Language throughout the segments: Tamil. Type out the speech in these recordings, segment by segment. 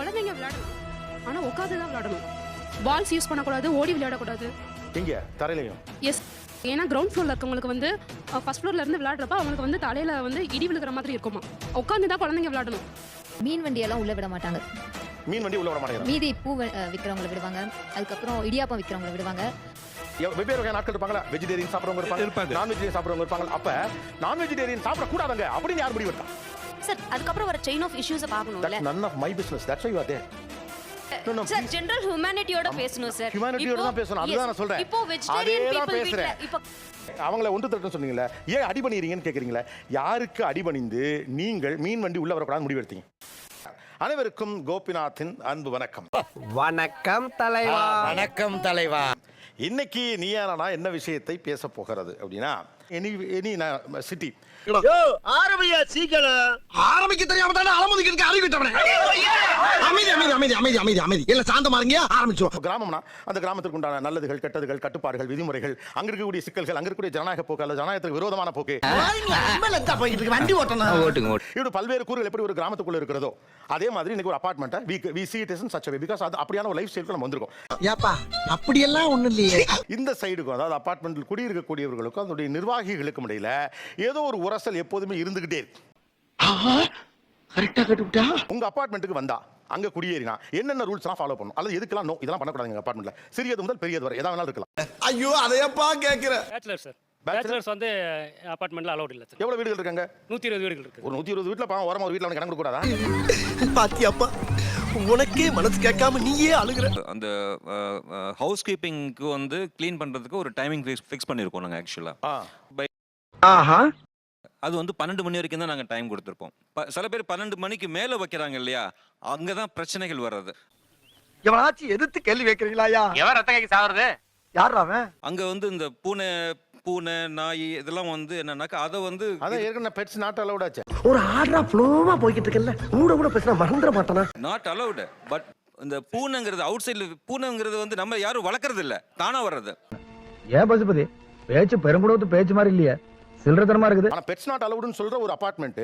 குழந்தைங்க விளையாடணும். ஆனா உட்காந்து தான் விளையாடணும். பால்ஸ் யூஸ் பண்ணக்கூடாது ஓடி விளையாடக்கூடாது. எங்க? தரையிலையும் எஸ் ஏன்னா கிரவுண்ட் ஃப்ளோர்ல இருக்கவங்களுக்கு வந்து ஃபர்ஸ்ட் ஃப்ளோர்ல இருந்து விளையாடுறப்ப அவங்களுக்கு வந்து தலையில வந்து இடி விழுகிற மாதிரி இருக்குமா உட்காந்து தான் குழந்தைங்க விளையாடணும். மீன் வண்டியெல்லாம் உள்ள விட மாட்டாங்க. மீன் வண்டி உள்ள விட மாட்டேங்கிறாங்க மீதி பூ விற்கிறவங்கள விடுவாங்க. அதுக்கப்புறம் இடியாப்பம் விற்கிறவங்கள விடுவாங்க. வெவ்வேறு வகையான நாட்கள் இருப்பாங்களா? வெஜிடேரியன் சாப்பிடுறவங்க இருப்பாங்க. நான் வெஜிடேரியன் சாப்பிடுறவங்க இருப்பாங்க அப்ப நான் வெஜிடேரியன் சாப்பிட கூடாதுங்க அப்படின்னு யார் முடிவு எடுத்தா சார் அதுக்கப்புறம் வர செயின் ஆஃப் இஷ்யூஸை பார்க்கணும்ல. That's that's why you are there. No no sir general ஹியூமனிட்டியோட பேசணும் சார் ஹியூமனிட்டியோட தான் பேசணும். அதுதான் நான் சொல்றேன். இப்போ வெஜிடேரியன் பீப்பிள் பேசுறேன் வீட்ல இப்போ அவங்கள ஒன்று திரட்டம் சொன்னீங்களே ஏன் அடிபணிறீங்கன்னு கேட்குறீங்களே யாருக்கு அடிபணிந்து நீங்கள் மீன் வண்டி உள்ள வரக்கூடாது முடிவு எடுத்தீங்க அனைவருக்கும் கோபிநாத்தின் அன்பு வணக்கம். வணக்கம் தலைவா. வணக்கம் தலைவா. இன்னைக்கு நீயானா என்ன விஷயத்தை பேச போகிறது அப்படின்னா எனி எனி சிட்டி ஆரம்பியா சீக்கிரம் ஆரம்பிக்க தெரியாம தானே அலமுதிக்கு அறிவிட்டவனே அமைதி அமைதி அமைதி அமைதி அமைதி அமைதி. எல்லாம் சாந்தமா இருங்க ஆரம்பிச்சோம் கிராமம்னா அந்த கிராமத்திற்கு உண்டான நல்லதுகள் கெட்டதுகள் கட்டுப்பாடுகள் விதிமுறைகள் அங்க இருக்கக்கூடிய சிக்கல்கள் அங்க இருக்கக்கூடிய ஜனநாயக போக்கு அல்லது ஜனநாயகத்துக்கு விரோதமான போக்கு. போயிட்டு இருக்கு? வண்டி ஓட்டணும். ஓட்டுங்க ஓட்டு. இப்படி பல்வேறு கூறுகள் எப்படி ஒரு கிராமத்துக்குள்ள இருக்கிறதோ அதே மாதிரி இன்னைக்கு ஒரு அபார்ட்மெண்ட்டை we we see it is such because அது அப்படியான ஒரு லைஃப் ஸ்டைலுக்கு நம்ம வந்திருக்கோம். ஏப்பா அப்படியெல்லாம் ஒண்ணு இல்லையே. இந்த சைடுக்கும் அதாவது அபார்ட்மெண்ட்டில் குடியிருக்கக்கூடியவர்களுக்கும் அதனுடைய நிர்வாகிகளுக்கும் இடையில ஏதோ ஒரு உரசல் எப்போதுமே இருந்துகிட்டே இருக்கு. உங்க அபார்ட்மெண்ட்டுக்கு வந்தா அங்க குடியேறினா என்னென்ன ரூல்ஸ்லாம் ஃபாலோ பண்ணும் அல்லது எதுக்கெல்லாம் நோ இதெல்லாம் பண்ணக்கூடாது எங்க அபார்ட்மெண்ட்ல சிறியது முதல் பெரியது வரை எதா வேணாலும் இருக்கலாம். ஐயோ அதையப்பா கேக்குற. Bachelor sir Bachelor? பேச்சுலர்ஸ் வந்து அபார்ட்மெண்ட்ல அலௌட் இல்லை சார் எவ்வளவு வீடுகள் இருக்காங்க? நூற்றி இருபது வீடுகள் இருக்கு ஒரு நூத்தி இருபது வீட்டுல பாவம் ஓரமா ஒரு வீட்டுல அவனுக்கு கணக்கு கூடாதா? பாத்தியாப்பா. உனக்கே மனசு கேட்காம நீயே அழுகுற. அந்த ஹவுஸ் கீப்பிங்க்கு வந்து க்ளீன் பண்ணுறதுக்கு ஒரு டைமிங் ஃபிக்ஸ் ஃபிக்ஸ் பண்ணியிருக்கோம் நாங்கள் ஆக்சுவலாக ஆ. ஆஹா. அது வந்து பன்னெண்டு மணி வரைக்கும் தான் நாங்கள் டைம் கொடுத்துருப்போம். ப- சில பேர் பன்னெண்டு மணிக்கு மேலே வைக்கிறாங்க இல்லையா? அங்கே தான் பிரச்சனைகள் வர்றது. எவனாச்சும் எதிர்த்து கேள்வி கேட்கறீங்களாயா எவன் ரத்த கைக்கு சாவறது? யார் அவன்? அங்கே வந்து இந்த பூனை பூனை நாய் இதெல்லாம் வந்து என்னன்னாக்கா அதை வந்து அதான் ஏற்கனவே பெட்ஸ் நாட் அலௌட் ஆச்சு. ஒரு ஆர்டரா ஃப்ளோவா போய்கிட்டு இருக்கல கூட கூட பேசினா மறந்துட மாட்டானா? நாட் அலௌடு பட் இந்த பூனைங்கிறது அவுட் சைடில் பூனைங்கிறது வந்து நம்ம யாரும் வளர்க்குறது இல்லை. தானாக வர்றது. ஏன் பசுபதி? பேச்சு பெருங்குடத்து பேச்சு மாதிரி இல்லையே. சில்லறத்தனமா இருக்குது. ஆனா பெட்ஸ் நாட் அலௌடுன்னு சொல்ற ஒரு அபார்ட்மெண்ட்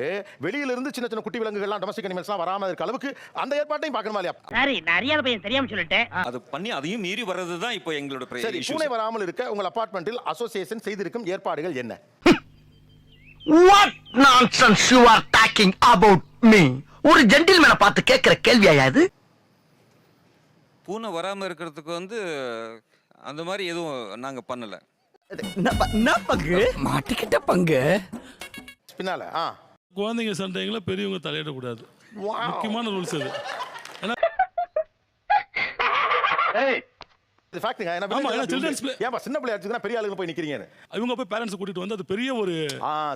வெளியில இருந்து சின்ன சின்ன குட்டி விலங்குகள்லாம் டொமஸ்டிக் அனிமல்ஸ்லாம் வராம இருக்க அளவுக்கு அந்த ஏற்பாட்டையும் பார்க்கணுமா இல்லையா? சரி நான் அறியாத பையன் தெரியாம சொல்லிட்டேன். அது பண்ணி அதையும் மீறி வர்றது தான் இப்போ எங்களோட சரி. பூனை வராமல் இருக்க உங்கள் அபார்ட்மெண்ட்டில் அசோசியேஷன் செய்திருக்கும் ஏற்பாடுகள் என்ன? What nonsense you are talking about me ஒரு ஜென்டில்மேனை பார்த்து கேட்கிற கேள்வியா இது? பூனை வராமல் இருக்கிறதுக்கு வந்து அந்த மாதிரி எதுவும் நாங்கள் பண்ணலை. பங்கு? மாட்டிக்கிட்ட பங்கு? பின்னால ஆ. குழந்தைங்க சண்டைங்களை பெரியவங்க தலையிடக்கூடாது Wow. முக்கியமான ரூல்ஸ் அது. சின்ன பிள்ளை பெரிய ஆளுங்க போய் நிக்கிறீங்கன்னு. இவங்க போய் பேரண்ட்ஸ் கூட்டிட்டு வந்து அது பெரிய ஒரு ஆ,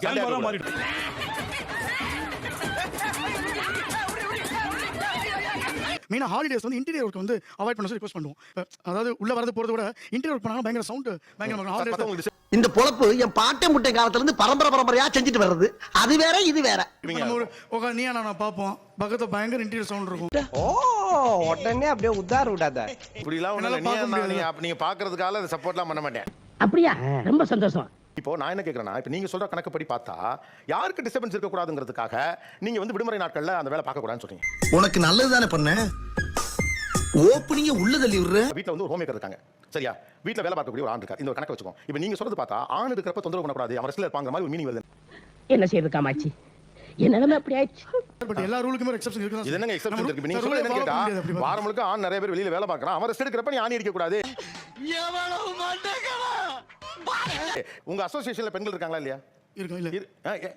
மெயினாக ஹாலிடேஸ் வந்து இன்டீரியர் ஒர்க் வந்து அவாய்ட் பண்ண சொல்லி ரிக்வஸ்ட் பண்ணுவோம். இப்ப அதாவது உள்ள வரது போறத விட இன்டீரியர் ஒர்க் பண்ணாலும் பயங்கர சவுண்ட் பயங்கர ஹாலிடேஸ் இந்த பொழப்பு என் பாட்டை முட்டை காலத்துல இருந்து பரம்பரை பரம்பரையா செஞ்சுட்டு வர்றது. அது வேற இது வேற. ஒரு நீ நான் பார்ப்போம். பக்கத்துல பயங்கர இன்டீரியர் சவுண்ட் இருக்கும். ஓ உடனே அப்படியே உத்தார் விடாத. என்ன, முடியாது. நீங்க அதை சப்போர்ட்லாம் பண்ண மாட்டேன். அப்படியா? ரொம்ப சந்தோஷம். இப்போ நான் என்ன கேட்கறேன்னா இப்போ நீங்க சொல்ற கணக்குப்படி பார்த்தா யாருக்கு டிஸ்டர்பன்ஸ் இருக்கக்கூடாதுங்கிறதுக்காக நீங்க வந்து விடுமுறை நாட்கள்ல அந்த வேலை பார்க்க கூடாதுன்னு சொல்றீங்க. உனக்கு நல்லது தானே பண்ண? ஓப்பனிங்க உள்ள தள்ளி விடுற வீட்ல வந்து ஒரு ஹோம் இருக்காங்க. சரியா? வீட்ல வேலை பார்க்கக்கூடிய ஒரு ஆண் இருக்கார். இந்த ஒரு கணக்கு வச்சுக்கோ. இப்போ நீங்க சொல்றது பார்த்தா ஆண் இருக்கிறப்ப தொந்தரவு பண்ணக்கூடாது. அவன் ரெஸ்ட்ல இருப்பாங்க மாதிரி ஒரு மீனிங் வருது. என்ன செய்யறது காமாச்சி என் நிலைமை அப்படி ஆயிடுச்சு. பட் எல்லா ரூலுக்குமே எக்ஸப்ஷன் இருக்கு இது என்னங்க எக்ஸப்ஷன் இருக்கு? நீங்க சொல்றது என்ன கேட்டா வாரம் முழுக்க ஆண் நிறைய பேர் வெளியில வேலை பார்க்கறான். அவன் ரெஸ்ட் எடுக்கிறப்ப நீ ஆணி அடிக்க கூடாது. உங்க அசோசியேஷன்ல பெண்கள் இருக்காங்களா இல்லையா? இல்ல.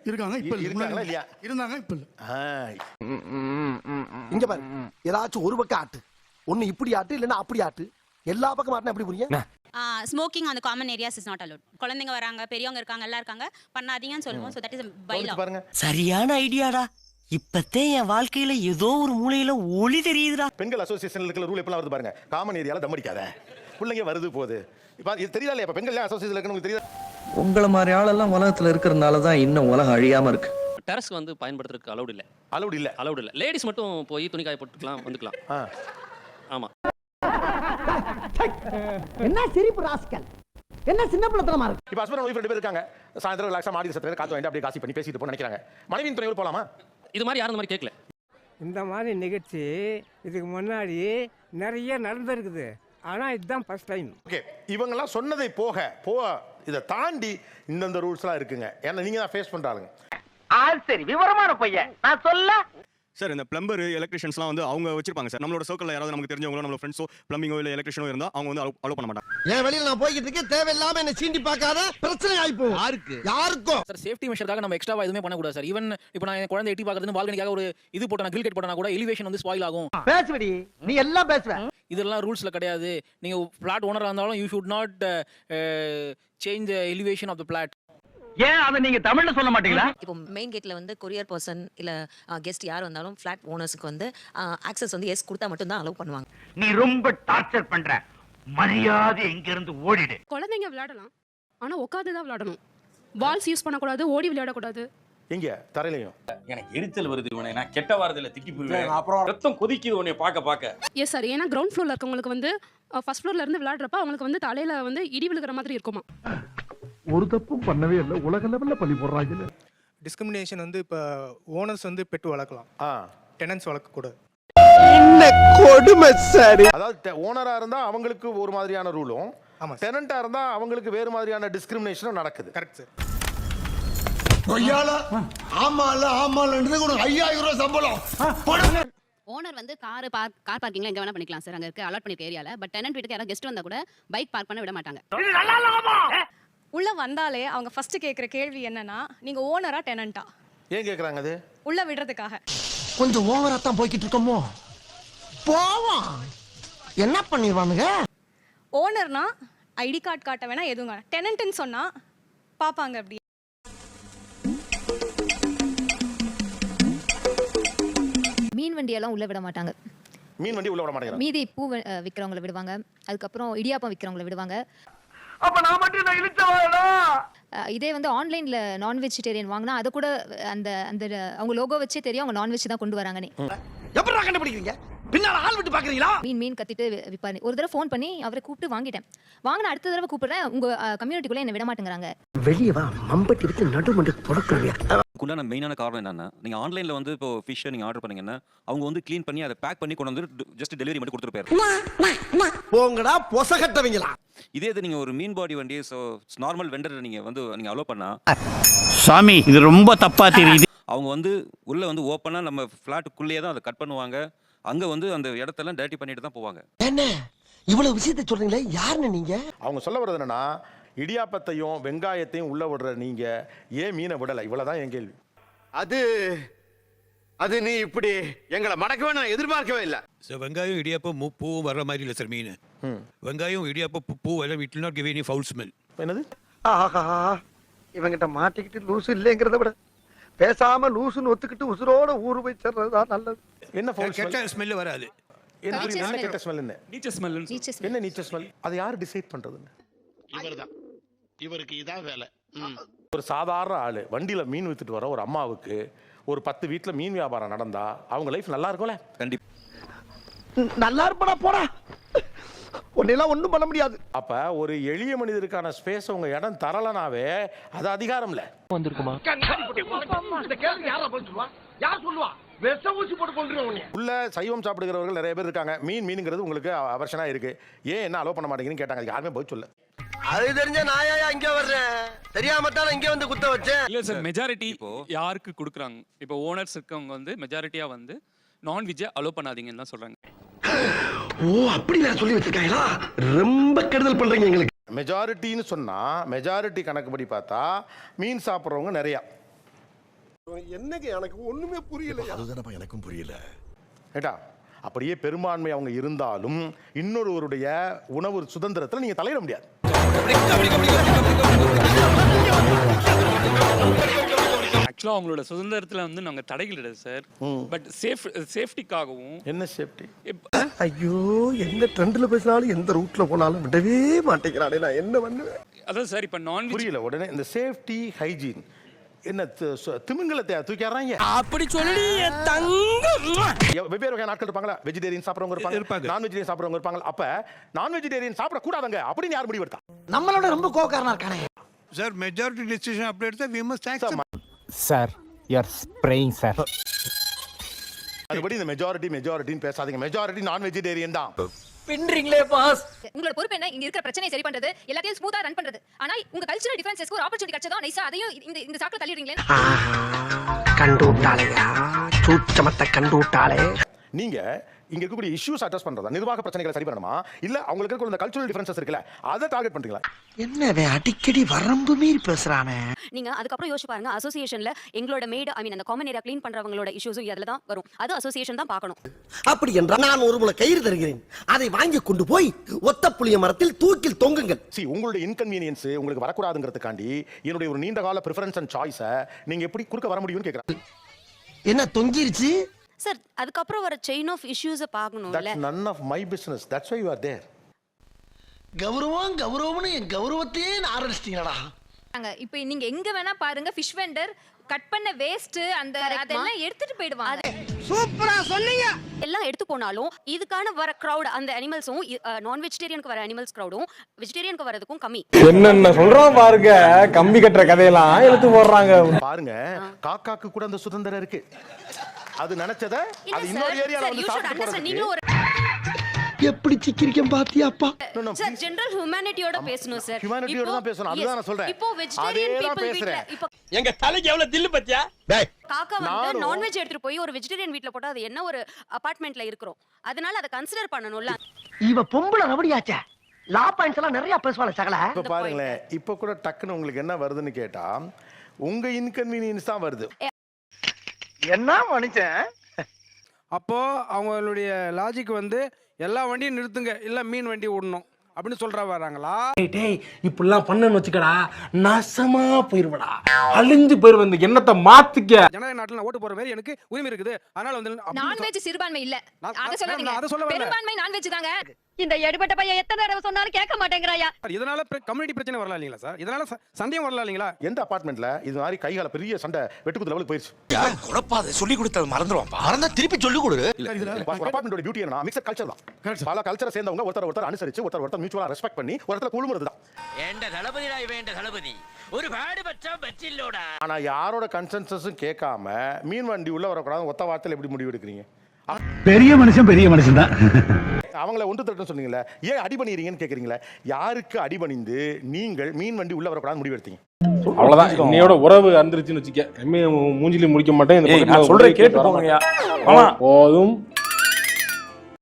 இருக்காங்க இப்ப இல்ல. இருக்காங்களா முன்னாடி இல்லையா? இருந்தாங்க இப்ப இல்ல. இங்க பாரு. ஏதாச்சும் ஒரு பக்கம் ஆட்டு. ஒண்ணு இப்படி ஆட்டு இல்லன்னா அப்படி ஆட்டு. எல்லா பக்கம் ஆட்டுனா எப்படி புரியும்? ஸ்மோக்கிங் அந்த common areas is not allowed குழந்தைங்க வராங்க பெரியவங்க இருக்காங்க எல்லாம் இருக்காங்க பண்ணாதீங்கன்னு சொல்லுவோம் ஸோ தட் இஸ் பை கவனிச்சு பாருங்க. சரியான ஐடியாடா. இப்பத்தே என் வாழ்க்கையில ஏதோ ஒரு மூலையில ஒளி தெரியுதுடா. பெண்கள் அசோசியேஷன்ல இருக்கிற ரூல் எப்பலாம் வருது பாருங்க? காமன் ஏரியால தம் அடிக்காத. பிள்ளைங்க வருது போகுது. இப்ப இது தெரியல இல்லையா? இப்ப பெண்கள் அசோசியேஷன் இருக்குன்னு உங்களுக்கு தெரியுதா? உங்களை மாதிரி ஆளெல்லாம் உலகத்துல இருக்கிறதுனால தான் இன்னும் உலகம் அழியாம இருக்கு. டெரஸ் வந்து பயன்படுத்துறதுக்கு அலௌட் இல்லை. அலௌட் இல்ல. அலௌட் இல்லை. லேடிஸ் மட்டும் போய் துணி காய போட்டுக்கலாம் வந்துக்கலாம். ஆ. ஆமா. என்ன சிரிப்பு ராஸ்கல்? என்ன சின்ன பிள்ளைத்தனமா இருக்கு? இப்ப ஹஸ்பண்ட் ஒய்ஃப் ரெண்டு பேர் இருக்காங்க. சாயந்தரம் ரிலாக்ஸா மாடி சட்டை காத்து வாங்கிட்டு அப்படியே காசி பண்ணி பேசிட்டு போன்னு நினைக்கிறாங்க. மனைவியின் துணையோடு போலாமா? இது மாதிரி யாரும் இந்த மாதிரி கேட்கல. இந்த மாதிரி நிகழ்ச்சி இதுக்கு முன்னாடி நிறைய நடந்திருக்குது. ஆனா இதுதான் ஃபர்ஸ்ட் டைம் ஓகே இவங்கெல்லாம் சொன்னதை போக போ இதை தாண்டி இந்தந்த ரூல்ஸ்லாம் இருக்குங்க. ஏன்னா நீங்கள் தான் ஃபேஸ் பண்ணுறாங்க சரி விவரமான பையன். நான் சொல்ல சார் இந்த பிளம்பர் எலக்ட்ரிஷியன்ஸ்லாம் வந்து அவங்க வச்சிருப்பாங்க சார். நம்மளோட சர்க்கிளில் யாராவது நமக்கு தெரிஞ்சவங்களோ நம்ம ஃப்ரெண்ட்ஸோ பிளம்பிங்கோ இல்லை எலக்ட்ரிஷனோ இருந்தால் அவங்க வந்து அலோ பண்ண மாட்டாங்க. என் வெளியில நான் போய்கிட்டு இருக்கேன். தேவையில்லாம என்ன சீண்டி பார்க்காத பிரச்சனை ஆயிப்போ. யாருக்கு? யாருக்கும் சார் சேஃப்டி மெஷருக்காக நம்ம எக்ஸ்ட்ரா எதுவுமே பண்ணக்கூடாது சார். ஈவன் இப்போ நான் என் குழந்தை எட்டி பார்க்கறது பால்கனிக்காக ஒரு இது போட்டா கிரிக்கெட் போட்டா கூட எலிவேஷன் வந்து ஸ்பாயில் ஆகும். பேசுவடி நீ எல்லாம் பேசுவ. இதெல்லாம் ரூல்ஸ்ல கிடையாது. நீங்க பிளாட் ஓனரா இருந்தாலும் you should not change elevation of the flat ஏன் அதை நீங்க தமிழ்ல சொல்ல மாட்டீங்களா? இப்போ மெயின் கேட்ல வந்து கொரியர் பர்சன் இல்ல கெஸ்ட் யார் வந்தாலும் ஃபிளாட் ஓனர்ஸ்க்கு வந்து ஆக்சஸ் வந்து எஸ் கொடுத்தா மட்டும் தான் அலோவ் பண்ணுவாங்க. நீ ரொம்ப டார்ச்சர் பண்ற. மரியாதை இங்க இருந்து ஓடிடு. குழந்தைங்க விளையாடலாம். ஆனால் உட்காந்து தான் விளையாடணும். பால்ஸ் யூஸ் பண்ணக்கூடாது ஓடி விளையாடக்கூடாது. எங்க? தரையிலையும். எனக்கு எரிச்சல் வருது இவனை. நான் கெட்ட வாரத்துல திட்டி போயிருவேன் அப்புறம் ரத்தம் கொதிக்குது உன்னை பார்க்க பார்க்க. எஸ் சார் ஏன்னா கிரவுண்ட் ஃப்ளோரில் இருக்கவங்களுக்கு வந்து ஃபர்ஸ்ட் ஃப்ளோர்ல இருந்து விளையாடுறப்ப அவங்களுக்கு வந்து தலையில வந்து இடி விழுகிற மாதிரி இருக்குமா? ஒரு தப்பும் பண்ணவே இல்லை. உலக லெவல்ல பழி போடுறாங்க டிஸ்கிரிமினேஷன் வந்து இப்போ ஓனர்ஸ் வந்து பெட்டு வளர்க்கலாம். ஆ. டெனன்ஸ் வளர்க்கக்கூடாது. என்ன கொடுமை சார்? அதாவது ஓனராக இருந்தால் அவங்களுக்கு ஒரு மாதிரியான ரூலும் ஆமாம் சார். டெனண்ட்டாக இருந்தால் அவங்களுக்கு வேறு மாதிரியான டிஸ்கிரிமினேஷனும் நடக்குது. Correct sir. கொய்யால ஆமால ஆமாலன்றது ஒரு ஐயாயிரம் ரூபாய் சம்பளம். ஓனர் வந்து கார் பார்க் கார் பார்க்கிங்ல எங்க வேணா பண்ணிக்கலாம் சார். அங்க இருக்க அலாட் பண்ணிருக்க ஏரியால பட் டெனன்ட் வீட்டுக்கு யாராவது கெஸ்ட் வந்தா கூட பைக் பார்க் பண்ண விட மாட்டாங்க. உள்ள வந்தாலே அவங்க ஃபர்ஸ்ட் கேக்குற கேள்வி என்னன்னா நீங்க ஓனரா டெனண்டா ஏன் கேட்குறாங்க அது? உள்ள விடுறதுக்காக. கொஞ்சம் ஓவரா தான் போய்கிட்டு இருக்கோமோ? போவோம். என்ன பண்ணிடுவானுங்க? ஓனர்னா ஐடி கார்டு காட்ட வேணா எதுவும் டெனண்ட்னு சொன்னா பாப்பாங்க அப்படி. மீன் வண்டியெல்லாம் உள்ள விட மாட்டாங்க. மீன் வண்டி உள்ள விட மாட்டேங்கிறாங்க. மீதி பூ விற்கிறவங்கள விடுவாங்க. அதுக்கப்புறம் இடியாப்பம் விற்கிறவங்கள விடுவாங்க. அப்ப நான் மட்டும் நான் இழுச்சவாடா இதே வந்து ஆன்லைனில் நான் வெஜிடேரியன் வாங்கினா அதை கூட அந்த அந்த அவங்க லோகோ வச்சே தெரியும் அவங்க நான்வெஜ் தான் கொண்டு வராங்கன்னு. எப்படா கண்டுபிடிக்கிறீங்க? பின்னால ஆள் விட்டு பாக்குறீங்களா? மீன் மீன் கத்திட்டு விப்பாரு. ஒரு தடவை ஃபோன் பண்ணி அவரை கூப்பிட்டு வாங்கிட்டேன். வாங்கின அடுத்த தடவை கூப்பிடுறேன் உங்க கம்யூனிட்டிக்குள்ள என்ன விட மாட்டேங்கிறாங்க வெளியே வா மம்பட்டி எடுத்து நடுமண்டு தொடக்கிறீங்க. உண்டான மெயினான காரணம் என்னன்னா நீங்க ஆன்லைன்ல வந்து இப்போ ஃபிஷ் நீங்க ஆர்டர் பண்ணீங்கன்னா அவங்க வந்து க்ளீன் பண்ணி அதை பேக் பண்ணி கொண்டு வந்து ஜஸ்ட் டெலிவரி மட்டும் கொடுத்துட்டு போயிருக்காங்க போங்கடா பொசகட்டவங்களா? இதே இது நீங்க ஒரு மீன் பாடி வண்டி ஸோ நார்மல் வெண்டர் நீங்க வந்து நீங்க அலோ பண்ணா சாமி இது ரொம்ப தப்பா தெரியுது. அவங்க வந்து உள்ள வந்து ஓப்பனா நம்ம ஃபிளாட்டுக்குள்ளேயே தான் அதை கட் பண்ணுவாங்க. அங்க வந்து அந்த இடத்தெல்லாம் டேட்டி பண்ணிட்டு தான் போவாங்க. என்ன? இவ்வளவு விஷயத்தை சொல்றீங்களே யாருன்னு நீங்க? அவங்க சொல்ல வர்றது என்னன்னா இடியாப்பத்தையும் வெங்காயத்தையும் உள்ள விடுற நீங்க ஏன் மீனை விடலை? இவ்வளவுதான் என் கேள்வி. அது அது நீ இப்படி எங்களை மடக்கவே நான் எதிர்பார்க்கவே இல்லை. சார் வெங்காயம் இடியாப்பம் மூ பூவும் வர்ற மாதிரி இல்லை சார் மீன். வெங்காயம் இடியாப்பம் பூ- பூ எல்லாம் it not give any foul smell என்னது? ஆஹா இவங்கிட்ட மாட்டிக்கிட்டு லூசு இல்லைங்கிறத விட பேசாம லூசுன்னு ஒத்துக்கிட்டு உசுரோட ஊரு போய் சேர்றதுதான் நல்லது. என்ன smell? கெட்ட ஸ்மெல் வராது. என்ன புரியல? என்ன. கெட்ட ஸ்மெல் என்ன? நீச்சஸ் என்ன நீச்ச ஸ்மெல் அதை யார் டிசைட் பண்றதுன்னு? இவர்தான். இவருக்கு இதான் வேலை. ஒரு சாதாரண ஆளு வண்டியில மீன் வித்துட்டு வர ஒரு அம்மாவுக்கு ஒரு பத்து வீட்ல மீன் வியாபாரம் நடந்தா அவங்க லைஃப் நல்லா இருக்கும்ல? கண்டிப்பா. நல்லா இருப்படா போடா. உன்னெல்லாம் ஒண்ணும் பண்ண முடியாது. அப்ப ஒரு எளிய மனிதருக்கான ஸ்பேஸ் உங்க இடம் தரலனாவே அது அதிகாரம்ல. இந்த கேள்வி யாரா போய் சொல்லுவா உள்ள சைவம் சாப்பிடுகிறவர்கள் நிறைய பேர் இருக்காங்க. மீன் மீனுங்கிறது உங்களுக்கு அவர்ஷனா இருக்கு. ஏன் என்ன அலோ பண்ண மாட்டேங்கிறீங்கன்னு கேட்டாங்க. அதுக்கு யாருமே பதில் சொல்ல அது தெரிஞ்ச நாயா இங்க வர்றேன்? தெரியாம தான் இங்க வந்து குத்த வச்சேன். இல்ல சார் மெஜாரிட்டி இப்போ யாருக்கு கொடுக்குறாங்க? இப்போ ஓனர்ஸ் இருக்கவங்க வந்து மெஜாரிட்டியா வந்து நான்வெஜ்ஜை அலோ பண்ணாதீங்கன்னு தான் சொல்றாங்க. ஓ அப்படி வேற சொல்லி வச்சிருக்காங்களா ரொம்ப கெடுதல் பண்றீங்க எங்களுக்கு. மெஜாரிட்டின்னு சொன்னா மெஜாரிட்டி கணக்குப்படி பார்த்தா மீன் சாப்பிட்றவங்க நிறையா. என்னங்க எனக்கு ஒண்ணுமே புரியல அதுதானப்பா எனக்கும் புரியல ஏட்டா அப்படியே பெரும்பான்மை அவங்க இருந்தாலும் இன்னொருவருடைய உணவு சுதந்திரத்தில் நீங்க தலையிட முடியாது. ஆக்சுவலாக அவங்களோட சுதந்திரத்தில் வந்து நாங்கள் தடைகள் இல்லை சார் பட் சேஃப் சேஃப்டிக்காகவும் என்ன சேஃப்டி ஐயோ எந்த ட்ரெண்ட்ல பேசினாலும் எந்த ரூட்ல போனாலும் விடவே மாட்டேங்கிறானே நான் என்ன பண்ணுவேன்? அதான் சார் இப்போ நான்வெஜ் புரியல உடனே இந்த சேஃப்டி ஹைஜீன் என்ன திமிங்கலத்தை தூக்கிடுறாங்க அப்படி சொல்லி தங்கம். வெவ்வேறு வகையான ஆட்கள் இருப்பாங்களா? வெஜிடேரியன் சாப்பிட்றவங்க இருப்பாங்க. இருப்பாங்க. நான் வெஜிடேரியன் சாப்பிட்றவங்க இருப்பாங்க. அப்ப நான் வெஜிடேரியன் சாப்பிடக்கூடாதுங்க. அப்படின்னு யார் முடிவெடுத்தா நம்மளோட ரொம்ப கோக்காரனா இருக்கானே. சார் மெஜாரிட்டி டெசிஷன் அப்படி எடுத்தா we must Sir, sir spraying sir அதுபடி இந்த மெஜாரிட்டி மெஜாரிட்டின்னு பேசாதீங்க. மெஜாரிட்டி நான் வெஜிடேரியன் தான். பின்றீங்களே பாஸ் உங்களோட பொறுப்பு என்ன? இங்க இருக்கிற பிரச்சனையை சரி பண்றது எல்லாத்தையும் ஸ்மூத்தா ரன் பண்றது. ஆனா உங்க கல்ச்சரல் டிஃபரன்சஸ்க்கு ஒரு ஆப்பர்ச்சுனிட்டி கிடைச்சதோ? நைஸா அதையும் இந்த இந்த சாக்கில் தள்ளிடுறீங்களே. கண்டு விட்டாளையா சூச்சமத்தை கண்டு விட்டாளே நீங்க இங்க இருக்கக்கூடிய இஷ்யூஸ் அட்ரஸ் பண்றதா? நிர்வாக பிரச்சனைகளை சரி பண்ணணுமா? இல்ல அவங்களுக்கு இருக்கிற இந்த கல்ச்சுரல் டிஃபரன்சஸ் இருக்குல்ல அதை டார்கெட் பண்றீங்களா? என்ன அடிக்கடி வரம்பு மீறி பேசுறானே. நீங்க அதுக்கப்புறம் யோசிச்சு பாருங்க அசோசியேஷன்ல எங்களோட மேடு ஐ மீன் அந்த காமன் ஏரியா க்ளீன் பண்றவங்களோட இஷ்யூஸும் அதுல தான் வரும். அது அசோசியேஷன் தான் பார்க்கணும். அப்படி என்றால் நான் ஒரு முளை கயிறு தருகிறேன். அதை வாங்கி கொண்டு போய் ஒத்த புளிய மரத்தில் தூக்கில் தொங்குங்கள். சி உங்களுடைய இன்கன்வீனியன்ஸ் உங்களுக்கு வரக்கூடாதுங்கிறதுக்காண்டி என்னுடைய ஒரு நீண்ட கால ப்ரிஃபரன்ஸ் அண்ட் சாய்ஸை நீங்க எப்படி குறுக்க வர முடியும்னு கேட்கறேன் என்ன தொங்கிருச்சு? சார் அதுக்கப்புறம் வர செயின் ஆஃப் இஷ்யூஸை பார்க்கணும்ல. That's none of my business that's why you are there கௌரவம் கௌரவம்னு என் கௌரவத்தையே ஆரம்பிச்சிட்டீங்களா அங்க இப்போ நீங்க எங்க வேணா பாருங்க ஃபிஷ் வெண்டர் கட் பண்ண வேஸ்ட் அந்த அதெல்லாம் எடுத்துட்டு போயிடுவாங்க. சூப்பரா சொன்னீங்க. எல்லாம் எடுத்து போனாலும் இதுக்கான வர crowd அந்த அனிமல்ஸும் நான் வெஜிடேரியனுக்கு வர அனிமல்ஸ் க்ரௌடும் வெஜிடேரியனுக்கு வரதுக்கும் கம்மி. என்னென்ன சொல்றோம் பாருங்க கம்பி கட்டுற கதையெல்லாம் எடுத்து போடுறாங்க. பாருங்க காக்காக்கு கூட அந்த சுதந்திரம் இருக்கு. அது நினைச்சத? அது இன்னொரு ஏரியால வந்து சாப்பிட்டு அண்டர்ஸ்டாண்ட் நீங்களும் ஒரு எப்படி சிக்கிரிக்கம் பாத்தியாப்பா? சார். ஜெனரல் ஹியூமனிட்டியோட பேசணும் சார் Humanity-யோட தான் பேசணும். அதுதான் நான் சொல்றேன். இப்போ வெஜிடேரியன் பீப்பிள் வீட்ல. இப்போ எங்க தலைக்கு எவ்வளவு தில்லு பத்தியா? காக்கா வந்து நான்வெஜ் எடுத்துட்டு போய் ஒரு வெஜிடேரியன் வீட்ல போட்டா அது என்ன ஒரு அபார்ட்மெண்ட்ல இருக்கிறோம். அதனால அதை கன்சிடர் பண்ணணும்ல. இவ பொம்பளை ரவடியாச்சே. லா பாயிண்ட்ஸ் எல்லாம் நிறைய பேசுவாங்க சகல. இப்ப பாருங்களேன் இப்ப கூட டக்குன்னு உங்களுக்கு என்ன வருதுன்னு கேட்டா உங்க இன்கன்வீனியன்ஸ் தான் வருது. என்ன மனுஷன்? அப்போ அவங்களுடைய லாஜிக் வந்து எல்லா வண்டியும் நிறுத்துங்க இல்ல மீன் வண்டி விடணும் அப்படின்னு சொல்ற வராங்களா? டேய் இப்படிலாம் பண்ணன்னு வச்சுக்கடா நாசமா போயிருவடா. அழிஞ்சு போயிருவ இந்த எண்ணத்தை மாத்திக்க. ஜனநாயக நாட்டுல ஓட்டு போற மாதிரி எனக்கு உரிமை இருக்குது. அதனால வந்து நான்வெஜ் சிறுபான்மை இல்ல. நான்- அத நான் சொல்ல. பெரும்பான்மை நான்வெஜ் தாங்க. இந்த எடுபட்ட பையன் எத்தனை தடவை சொன்னாலும் கேட்க மாட்டேங்கிறாயா? இதனால கம்யூனிட்டி பிரச்சனை வரலாம் இல்லைங்களா சார்? இதனால சந்தேகம் வரலாம் இல்லைங்களா? எந்த அபார்ட்மெண்ட்ல இது மாதிரி கைகால பெரிய சண்டை வெட்டுக்குத்து லெவலுக்கு போயிருச்சு? குழப்பாத சொல்லி கொடுத்தது மறந்துடுவான் மறந்தா திருப்பி சொல்லி கொடு. அபார்ட்மெண்டோட பியூட்டி என்ன மிக்சர் கல்ச்சர் தான். பல கல்ச்சரை சேர்ந்தவங்க ஒருத்தர் ஒருத்தர் அனுசரிச்சு ஒருத்தர் ஒருத்தர் மியூச்சுவலா ரெஸ்பெக்ட் பண்ணி ஒரு இடத்துல குழுமுறது தான். வேண்ட தளபதிடா வேண்ட தளபதி. ஒரு பாடு பச்சா பச்சில்லோடா. ஆனா யாரோட கன்சென்சஸும் கேட்காம மீன் வண்டி உள்ள வரக்கூடாது ஒத்த வார்த்தையில எப்படி முடிவு எடுக்கிறீங்க? பெரிய மனுஷன் பெரிய மனுஷன் தான் அவங்கள ஒன்று தட்டுன்னு சொன்னீங்களே ஏன் அடிபணிறீங்கன்னு கேட்குறீங்களே யாருக்கு அடிபணிந்து நீங்கள் மீன் வண்டி உள்ள வரக்கூடாது முடிவு எடுத்தீங்க? அவ்வளவுதான். என்னையோட உறவு அந்திருச்சுன்னு வச்சுக்க. இனிமே மூஞ்சிலி முடிக்க மாட்டேன். சொல்றேன் கேட்டு. போதும்.